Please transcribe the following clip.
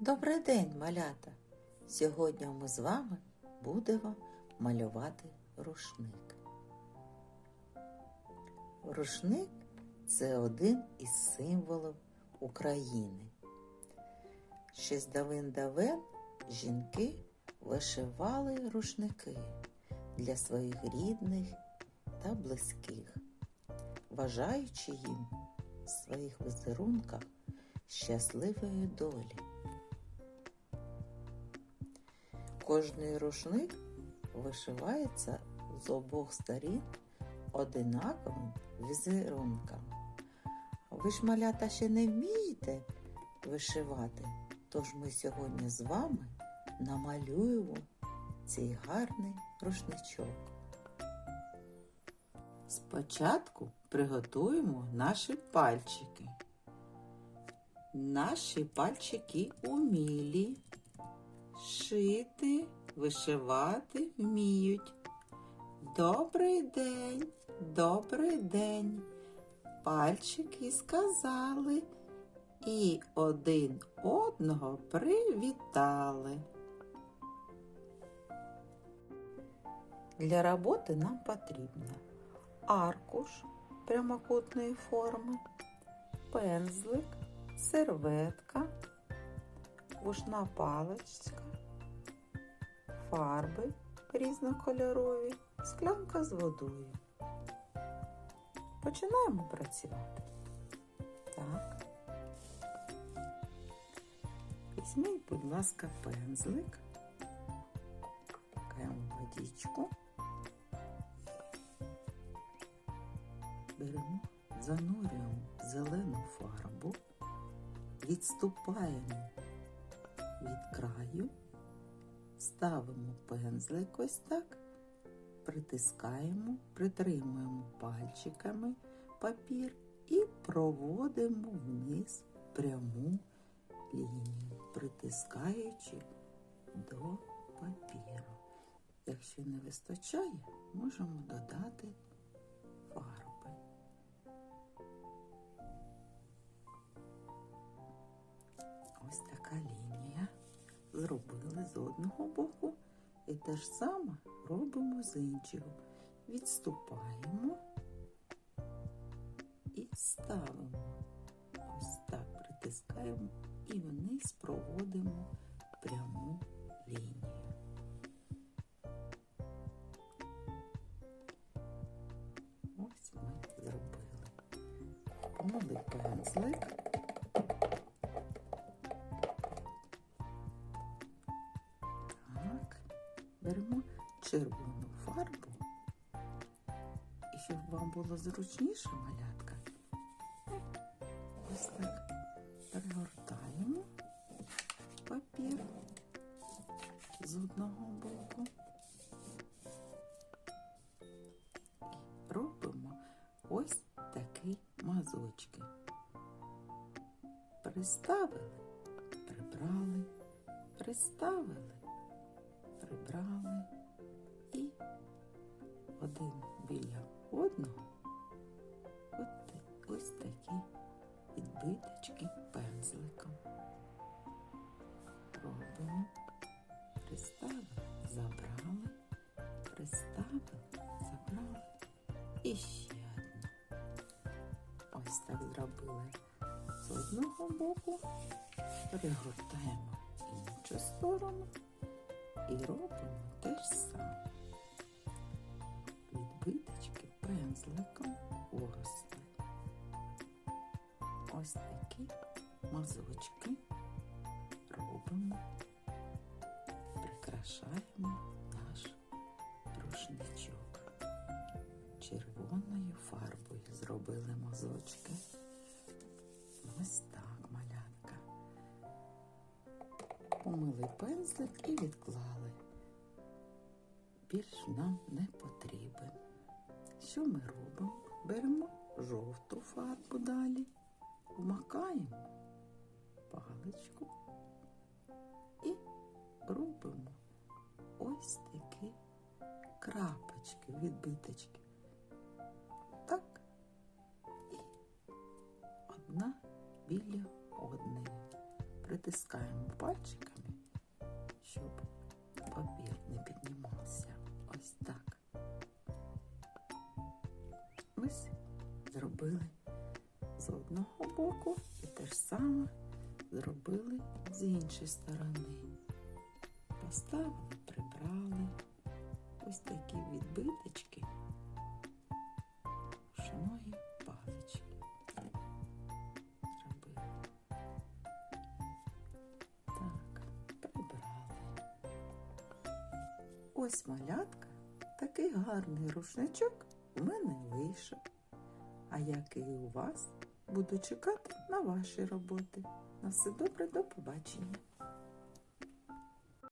Добрий день, малята! Сьогодні ми з вами будемо малювати рушник. Рушник це один із символів України. Ще з давин-давен жінки вишивали рушники для своїх рідних та близьких, вважаючи їм в своїх візерунках щасливої долі. Кожний рушник вишивається з обох сторін одинаковим візерунком. Ви ж малята ще не вмієте вишивати, тож ми сьогодні з вами намалюємо цей гарний рушничок. Спочатку приготуємо наші пальчики. Наші пальчики умілі, шити, вишивати вміють. Добрий день, добрий день. Пальчики сказали і один одного привітали. Для роботи нам потрібно аркуш прямокутної форми, пензлик, серветка, вушна паличка, фарби різнокольорові, склянка з водою. Починаємо працювати. Так. Візьміть, будь ласка, пензлик, пакаємо водичку, беремо, занурюємо зелену фарбу, відступаємо від краю, ставимо пензлик ось так, притискаємо, притримуємо пальчиками папір і проводимо вниз пряму лінію, притискаючи до папіру. Якщо не вистачає, можемо додати фарби. Зробили з одного боку і те ж саме робимо з іншого. Відступаємо і ставимо. Ось так притискаємо і вниз проводимо пряму лінію. Ось ми зробили. Помили пензлик. Беремо червону фарбу. І щоб вам було зручніше малятка, ось так перегортаємо папір з одного боку. І робимо ось такі мазочки. Приставили, прибрали, приставили, прибрали. І один біля одного. От, ось такі відбиточки пензликом. Робимо, приставили, забрали, приставили, забрали. І ще одну. Ось так зробили. З одного боку, перегортаємо іншу сторону і робимо те ж саме. Відбиточки пензликом виросли. Ось такі мазочки робимо, прикрашаємо наш рушничок. Червоною фарбою зробили мазочки. Ось Помили пензлик і відклали. Більш нам не потрібен. Що ми робимо? Беремо жовту фарбу далі, вмакаємо паличку і робимо ось такі крапочки, відбиточки. Так і одна біля одної. притискаємо пальчиками, зробили з одного боку і те ж саме зробили з іншої сторони. Поставили, прибрали ось такі відбиточки ручної палички. Ось малятка, такий гарний рушничок у мене вийшов. А як і у вас, буду чекати на ваші роботи. На все добре, до побачення.